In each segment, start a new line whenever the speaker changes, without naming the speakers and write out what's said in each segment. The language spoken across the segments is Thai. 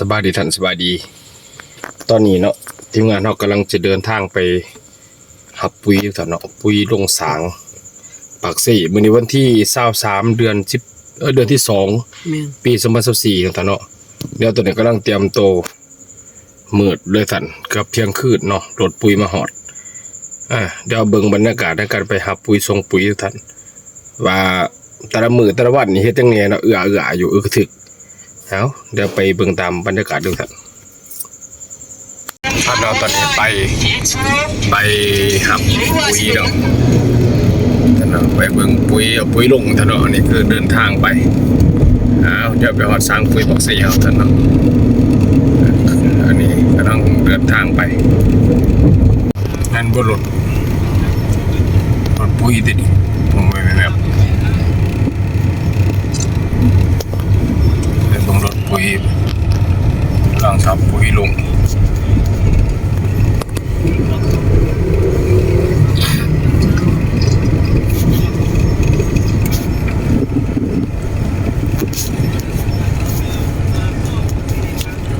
สบายดีท่านสบายดี ตอนนี้เนาะทีมงานเรากำลังจะเดินทางไปหับปุ๋ยท่านเนาะปุ๋ยลงสางปากซี่มื้อนี้วันที่23เดือน10เออเดือนที่สอง
แม่น
ปี2024ท่านเนาะเดี๋ยวตอนนี้กำลังเตรียมโตวมืดเลยท่านเกับเพียงคืนเนาะรถปุ๋ยมาหอดอ่าเดี๋ยวเบิ่งบรรยากาศในการไปหับปุ๋ยส่งปุ๋ยท่านว่าแต่ละมือแต่ละวันนี่เฮ็ดจังไงเนาะเอื้อเอื้ออยู่อึกถึก เอาเดี๋ยวไปเบิ่งตามบรรยากาศดูครับท่านเราตอนนี้ไปไปหับปุ๋ยเนาะท่านเราไปเบิ่งปุ๋ยเอาปุ๋ยลงท่านเนาะนี่คือเดินทางไปเอาเดี๋ยวไปหอดสร้างปุ๋ยบอกสี่เอาท่านเนาะอันนี้กำลังเดินทางไปนั่นบนรถรถปุ๋ยติดผมไปแบบ เปุ๋ยกลางทับปุ๋ยลง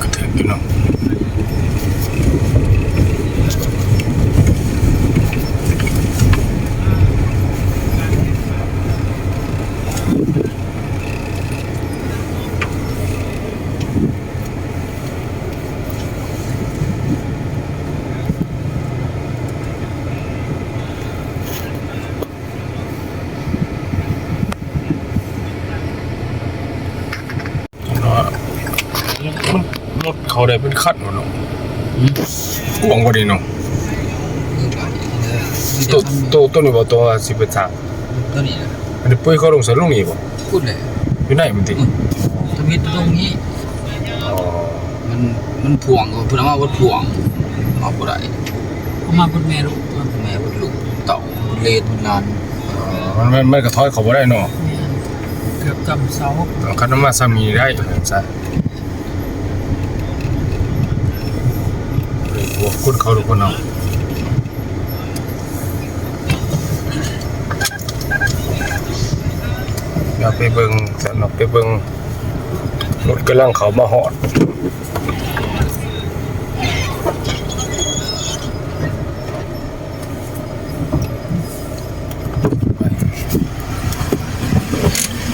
กระเถิบอยู่เนาะเนาะมันร ถเขาได้เนาะกวางกว่านี้เนาะตัวตัวตัวนี้บ่ตัวสิบเป็นสาม
ตัวนี้นะ
อันนี้ปุ้ยเขาลงใส่ลงนี่บ่
พูดเลย
อยู่ไหนมันติ
ทวิตตรงนี้มันมันพ่วงก็พิ่นเอาวัดพ่วงเอาบ่ได้เอมาเพิ่นแม่ลูกพิ่นแม่เพิ่นลูกเต่าเพิ่นเลนเพิ่นลาน
มันมันมันกระถอยเขาบ่ได้เนาะ
เกือบกำเสา
คันน้ำมาซ้ำนี้ได้ซะ เฮ้ยพวคุณเขาทุกคนเอาเดี๋ยวไปเบิ่งสนอกไปเบิ่งรถกำลังเขามาหอด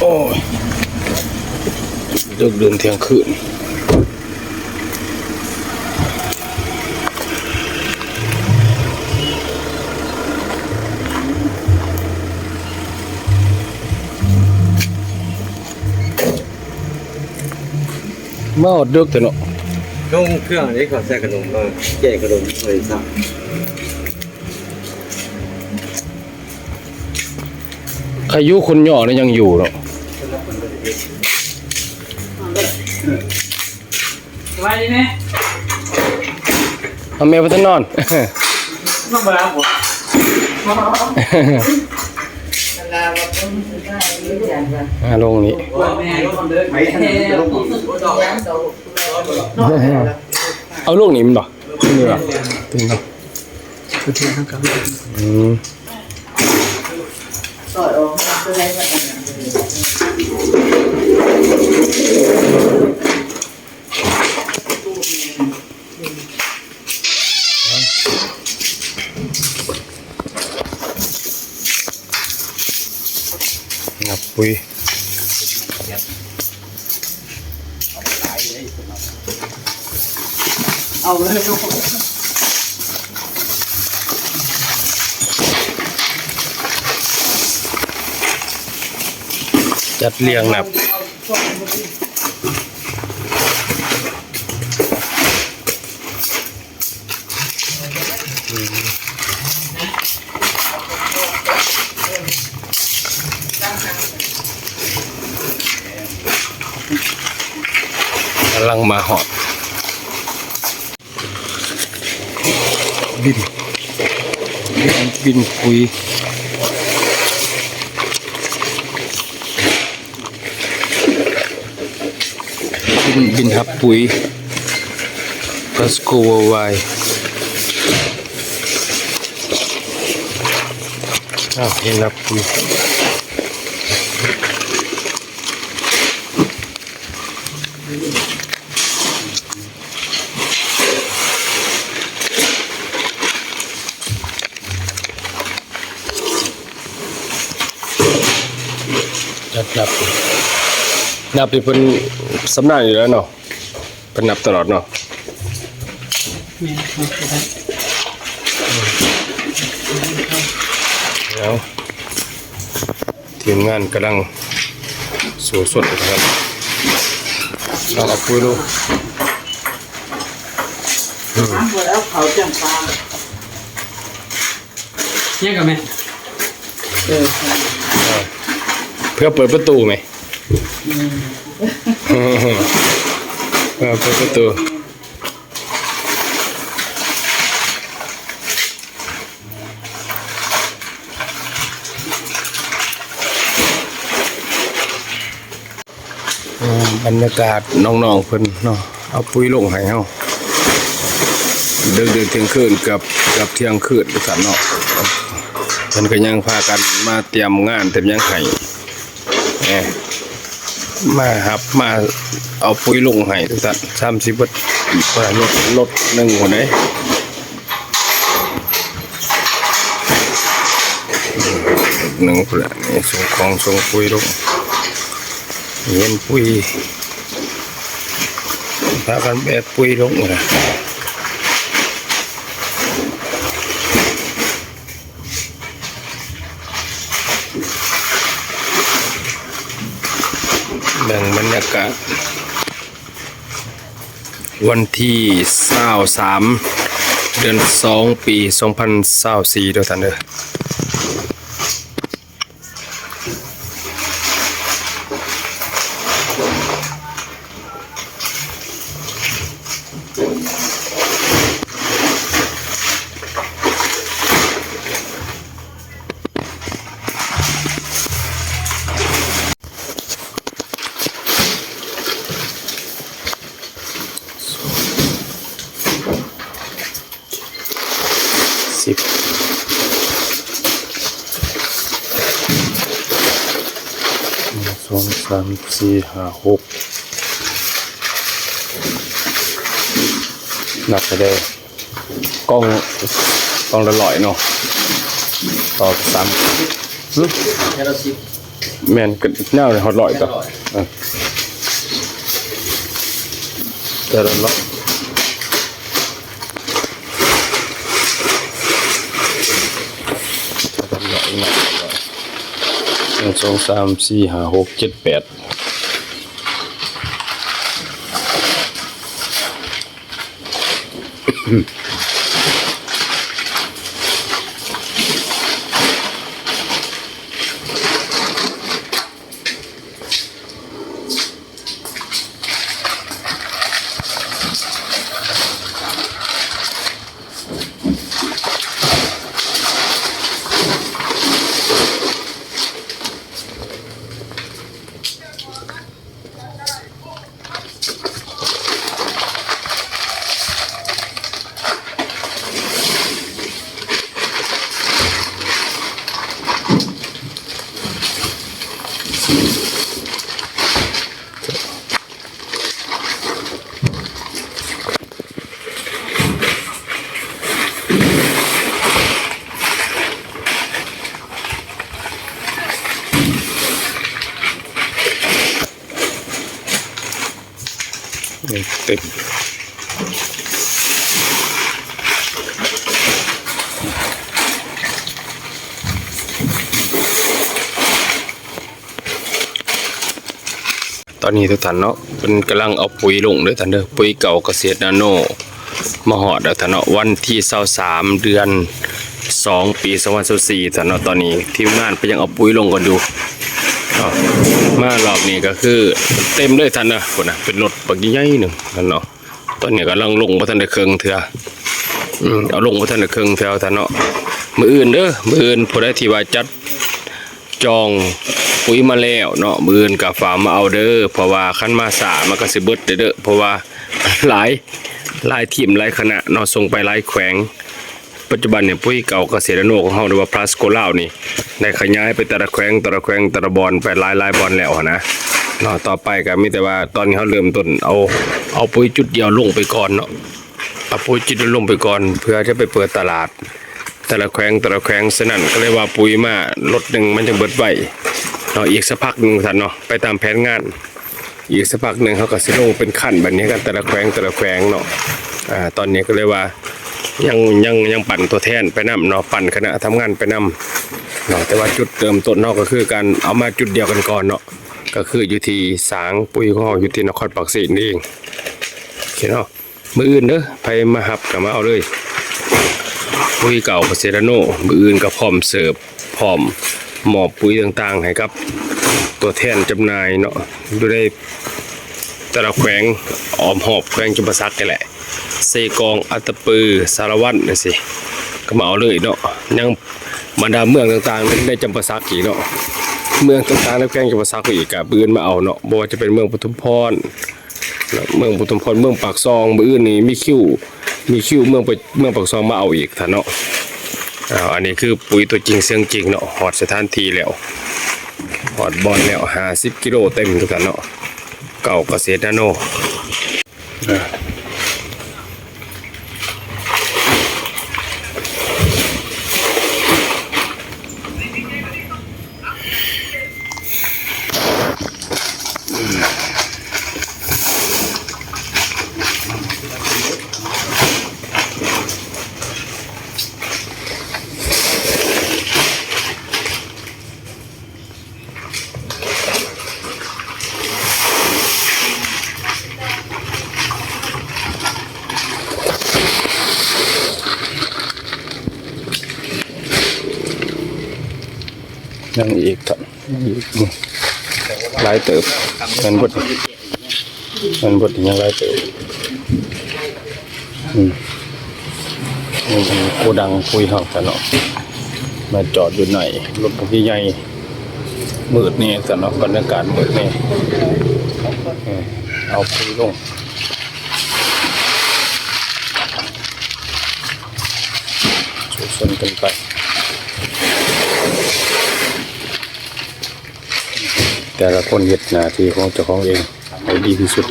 โอ้ยเลิกเดินเที่ยงคืน มาหอดเดึกแต่เนาะ
ลงเครื่องนี้เขาใส่ขนมมาแจกขนมเลยสัก
ใครอยุคนย่อนี่ยังอยู่เนาะ
สบายดีไหม
เอาแม่ไปทานนอน
น้องบ่รับบ่
อ่าลงนี้
แม่คนเดินไปแท้
เอาลูกนี้มันบ่นี่บ่ถึงเนาะ
คือที่ทั้งกลาง
อื ปุ๋ย
เอาเลยลูก
จัดเรียงนับ กำลังมาหอดบินบินคุยบินบินทับปุ๋ยพลัสโกวาวายอ้าวบินทับปุ๋ย นับดิ นับที่เพิ่นสำนักอยู่แล้วเนาะเพิ่นนับตลอดเนาะ
แม่ครับก็ได้
แล้วทีมงานกำลังสู่สดนะครับเราเอาปุ้ยลูก
แล้วเขาจังปลาเนี่ยกับแม่เออ
เพื่อเปิดประตูไหม เพื่อเปิดประตูบรรยากาศน้องๆเพิ่นเนาะเอาปุ้ยลงให้เฮาเดินเดินเที่ยงคืนกับกับเที่ยงคืนด้วยกันเนาะเพิ่นก็ยังพากันมาเตรียมงานเตรียมยังให้แหม มาครับมาเอาปุ๋ยลงให้ทุกท่าน30บาทว่ารถรถหนึ่งคนไหนหนึ่งคนละนี่ส่งของส่งปุ๋ยลงเห็นปุยพากันแบบปุยลงนะ แบ่งบรรยากาศ วันที่23เดือน2ปี2024ด้วยท่านเด้อ สิบสองสามสี่ห้าหกนับไปได้กล้องกล้องละร้อยเนาะต่อสามหึ
แค่เราสิบ
แมนก็แนวเลยฮอตร้อยต่อเออแต่ละร้อยแต่ละร้อยนับไปร้อยห นึ่งสองสามสี่ห้าหกเจ็ดแปดเต็มตอ นนี้ทุกท่านเนาะเป็นกำลังเอาปุ๋ยลงเด้อท่านเด้อปุ๋ยเก่าเกษตรนาโนมาหอดแล้วท่านเนาะวันที่23เดือน2ปี2024ท่านเนาะตอนนี้ทีมงานไปยังเอาปุ๋ยลงกันอยู่ก็มารอบนี้ก็คือเต็มเลยท่านนะคนนะเป็นรถปักใหญ่หนึ่งท่านเนาะตอนนี้กำลังลงพระท่านได้เครื่องเถื่อเอาลงพระท่านได้เครื่องเถื่อท่านเนาะมืออื่นเด้อมืออื่นผู้ใดที่ว่าจัดจอง ปุ๋ยมาแล้วเนาะมือนกับฝามาเอาเด้อเพราะว่าคันมาสามันก็สิเบิดเด้อเด้อเพราะว่าหลายหลายทีมหลายคณะเนาะส่งไปหลายแขวง ปัจจุบันเนี่ยปุ๋ยเก่าเกษตรโนของเฮาหรือว่าพลาสโกล่านี่ได้ขยายไปแต่ละแขวงแต่ละแขวงแต่ละบอลไปหลายหลายบอลแล้วนะเนาะต่อไปก็มีแต่ว่าตอนนี้เขาเริ่มต้นเอาเอาปุ๋ยจุดเดียวลงไปก่อนเนาะเอาปุ๋ยจุดเดียวลงไปก่อน เพื่อจะไปเปิดตลาด แต่ละแขวงแต่ละแขวงสนั่นก็เลยว่าปุ๋ยมารถหนึ่งมันจะเบิดไว เนาะอีกสักพักหนึ่งท่านเนาะไปตามแผนงาน อีกสักพักหนึ่งเขาก็สิลงเป็นขั้นแบบนี้กันแต่ละแขวงแต่ละแขวงเนาะอ่าตอนนี้ก็เลยว่ายังยังยังปั่นตัวแทนไปนํเนาะปั่นคณะทำงานไปนํเนาะแต่ว่าจุดเติมต้นเนาะก็คือการเอามาจุดเดียวกันก่อนเนาะก็คืออยู่ที่สางปุ๋ยขออยู่ที่นครปากสีนี่เองโอเคเนาะมืออื่นเด้อไปมาหับกับมาเอาเลยปุ๋ยเก่าเซราโนมืออื่นก็พร้อมเสิร์ฟพร้อม หมอบปุ๋ยต่างๆ ให้กับ ตัวแทนจำหน่ายเนาะดูได้แต่ละแขวงออมหอบแขวงจุมพซักกันแหละเซกองอัตปือสารวัตรนี่สิก็มาเอาเลยเนาะยังบรรดาเมืองต่างๆได้จำปาซักอีกเนาะเมืองต่างๆในแขวงจำปาซักอีกกับปืนมาเอาเนาะบ่ว่าจะเป็นเมืองปทุมพรเมืองปุถุมพรเมืองปากซองมืออื่นนี่มีคิวมีคิวเมืองไปเมืองปากซองมาเอาอีกท่านเนาะ อ้าวอันนี้คือปุ๋ยตัวจริงเสียงจริงเนาะหอดสถานที่แล้วหอดบอลแล้วห้าสิบกิโลเต็มทุกท่านเนาะเก่าเกษตรนาโนอ่ายังอีกครับยังอีกนี่ หลายเติบเงินบดเงินบดยังหลายเติบอืมนี่เป็นโกดังคุยห้องท่านเนาะมาจอดอยู่ไหนรถพวกใหญ่มืดนี่ท่านเนาะบรรยากาศมืดนี่เอาคุยลงสูสนกันไป แต่ละคนเห็ดหน้าที่ของเจ้าของเองให้ดีที่สุด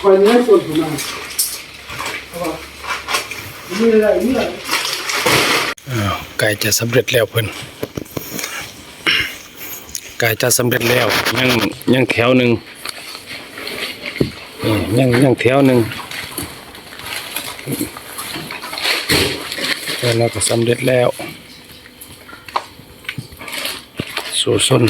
คอยเนื้อส่วนของมัน มีอะไรมีอะไร
อ้าวไก่จะสำเร็จแล้วเพิ่นไก่จะสำเร็จแล้วยังยังแถวหนึ่งยังยังแถวหนึ่งแล้วเราก็สำเร็จแล้วสู่ส้น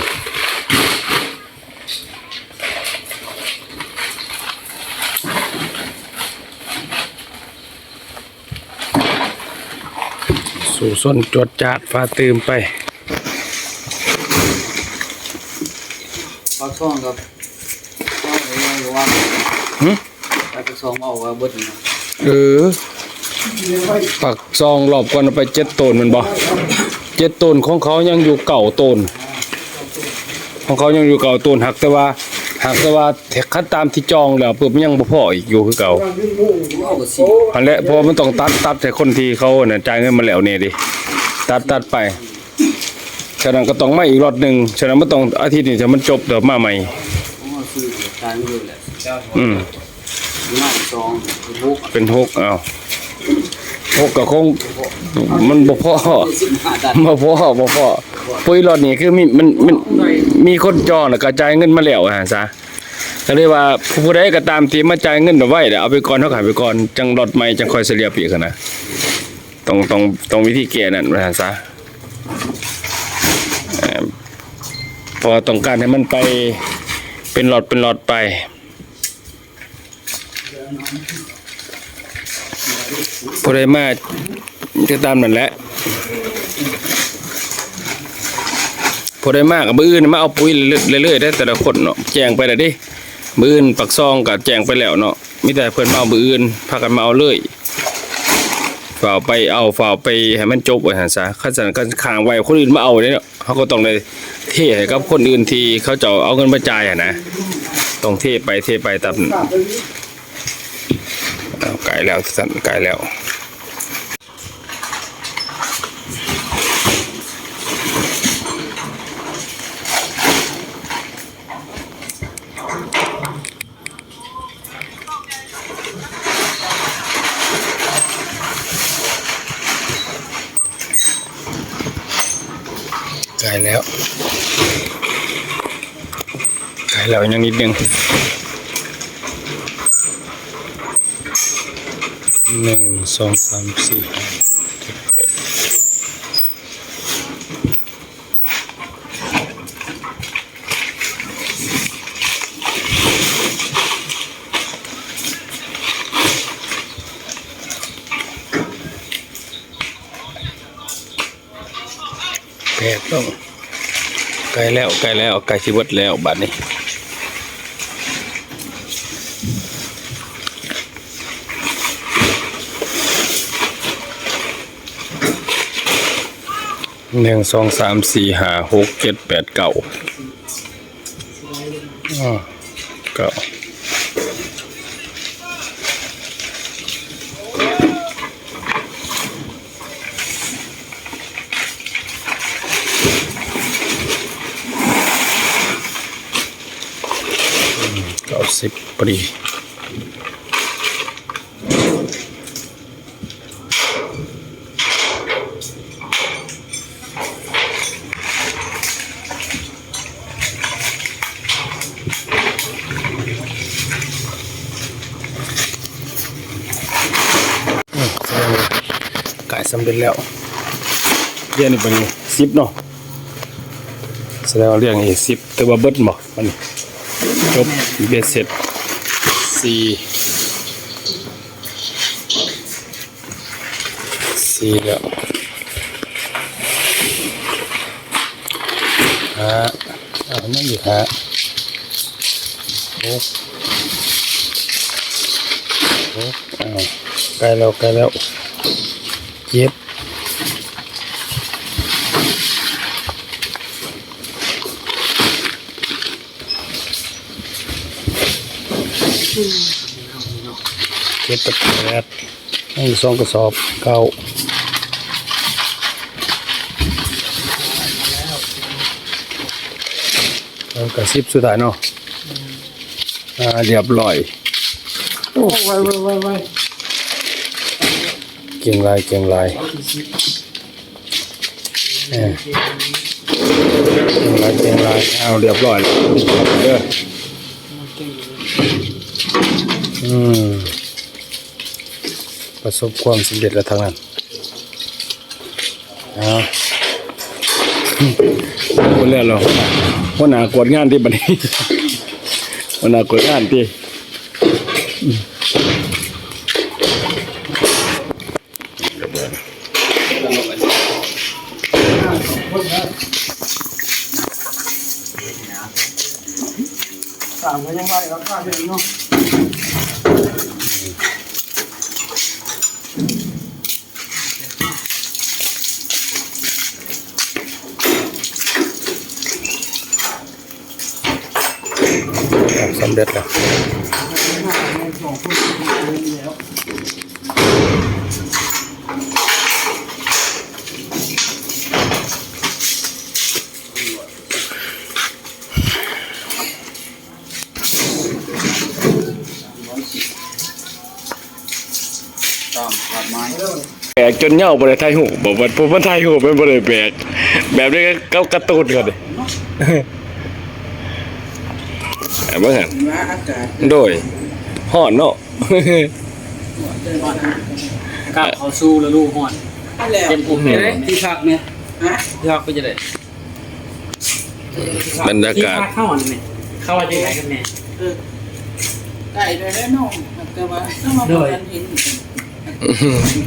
สู่ส้นจวดจาดฟ้าตื่มไป
ปากซองครับซองเอาไว้ว่า
หึ
ปากซองเอาไว้บดนี่
เออปักซองรอบก่อนเอาไปเจ็ดตนแมันบ่เจ็ดตนของเขายังอยู่เก่าตนของเขายังอยู่เก่าตนหักแต่ว่า หักแต่ว่าคัดตามที่จองแล้วปุ๊บยังบ่พออีกอยู่คือเก่า
เอาก็สิ
อันแหละเพราะมันต้องตัดตัดแต่คนที่เขาเนี่ยจ่ายเงินมาแล้วเนี่ยดิตัดตัดไปฉะนั้นก็ต้องมาอีกรอบหนึ่งฉะนั้นมันต้องอาทิตย์นี้จะมันจบเดี๋ยวมาใหม่
ผมเอาซื้อตายไม่เลยแหละ
อืม
หน้าซองบุก
เป็นหกเอาหกก็คงมันบ่พอ
สิบห้าตัน
บ่พอบ่พอ ปุ๋ยรอดนี่คือมีมันมันมีคนจองแล้วก็จ่ายเงินมาแล้วอะซะก็เลยว่าผู้ใดก็ตามที่มาจ่ายเงินเอาไว้เดี๋ยวเอาไปก่อนเฮาขายไปก่อนจังรถใหม่จังค่อยเสียปีกนะต้องต้องต้องวิธีแก้นั่นว่าซะพอต้องการให้มันไปเป็นหลอดเป็นหลอดไปผู้ใดมาก็ตามนั่นแหละ พอได้มากกับมืออื่นมาเอาปุ๋ยเรื่อยๆได้แต่ละคนเนาะแจ้งไปแล้วดิมืออื่นปักซองก็แจ้งไปแล้วเนาะมีแต่เพิ่อนมาเอามืออื่นพากันมาเอาเลยฝ่าไปเอาฝ่าไปให้มันจบไว้หันซะคันซั่นก็ค้างไว้คนอื่นมาเอาเด้เนาะเขาก็ต้องได้เทให้กับคนอื่นที่เขาจะเอาเงินมาจ่ายอะนะต้องเทไปเทไปตามนั้น
ฝากไปนี่
เอาไกลแล้วสั่นไกลแล้ว ไกลแล้วยังนิดนึงหนึ่งสองสามสี่ห้าเจ็ดแปดแปดต้องใกล้แล้วใกล้แล้วใกลชีวิตแล้วบัดนี้ หนึ่งสองสามสี่ห้าหกเจ็ดแปดเก้าอ่าเก้าเก้าสิบพอดี อืมแสดงว่ากาย สำเร็จแล้วเรียนนี่เป็นสิบเนาะแสดงว่าเรียงอีสิบแต่ว่าเบิดบ่มันจบเบ็ดเสร็จสี่สี่แล้วห้าเอานั่นอีกห้าหกหกอ้าใกล้แล้วใกล้แล้ว เจ็ดเจ็ดกับแปดให้สองกระสอบเก้าแล้วกระสิบสุดท้ายเนาะอ่าเรียบร้อย
โอ้ไวไวไวไว
เก่งลายเก่งลายเออเก่งลายเก่งลายเอาเรียบร้อยแล้วเด้ออืมประสบความสำเร็จแล้วทางนั้นเอาคนแล้วเราหัวหน้ากวดงานที่บัดนี้หัวหน้ากวดงานที่
ไงครับข้าเดียวเนาะ
สำเร็จแล้ว
สองคนแล้ว
ต้องตัดไม้
แบ กจนเหย่าบ่ได้ถ่ายหูปบอกว่าผมมันถ่ายหูปเป็นบ่ได้แบก แบบนี้ก็การะตูนกันดิเอาบ่หั่น
ว่าอากาศ
โดยฮ้อนเนาะ
กับเขาสู้แล้วลูกห่อน
แล้ว
เต็มอกเลยที่พักเนี่ย
ฮะ
ที่พักก็จะได้
บรรยา
ที่
กาศ
พักเข้าอ่อนเนี่ยเข้าว่าจะไหนกันแน่
ได้เลยแล้วน้องแต่ว่าต้องมาบอกกันเห็น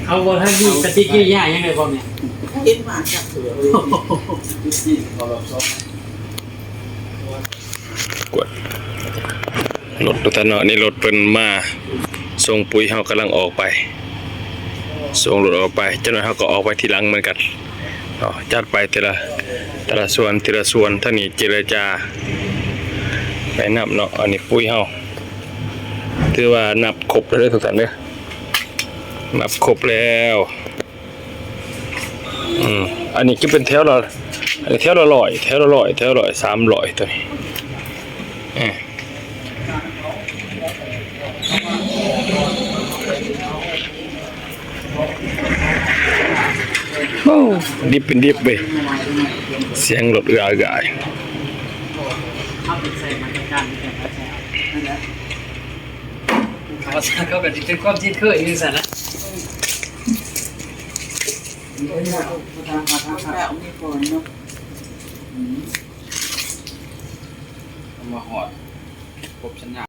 เอาบอลท่านมีปฏิกิริยายังไงพ่อแม่ย
เห็นมาจากเสือก
ดรถตัวทนอนี่รถเพิ่นมาส่งปุ๋ยเฮากำลังออกไปส่งรถออกไปเจ้าหน้าที่เฮาก็ออกไปทีหลังเหมือนกันจัดไปแต่ละแต่ละส่วนทีละส่วนท่านี้เจรจาไปนับเนาะอันนี้ปุ๋ยเฮาถือว่านับครบแล้วทุกท่านเด้อ นับครบแล้วอืมอันนี้ก็เป็นแถวละอันนี้แถวละร้อยแถวละร้อยแถวละร้อยสามร้อยตัวนี้โอ้ดิบเป็นดิบไปเสียงรถเอืออากาย
เอาไปใส่มันจัดการเป็นกระแสนั่นะ เขาเขาแบบเป็นความคิดคยนี่สันนะ
แล้วมีฝนเนาะ
มาหอดครบสัญญา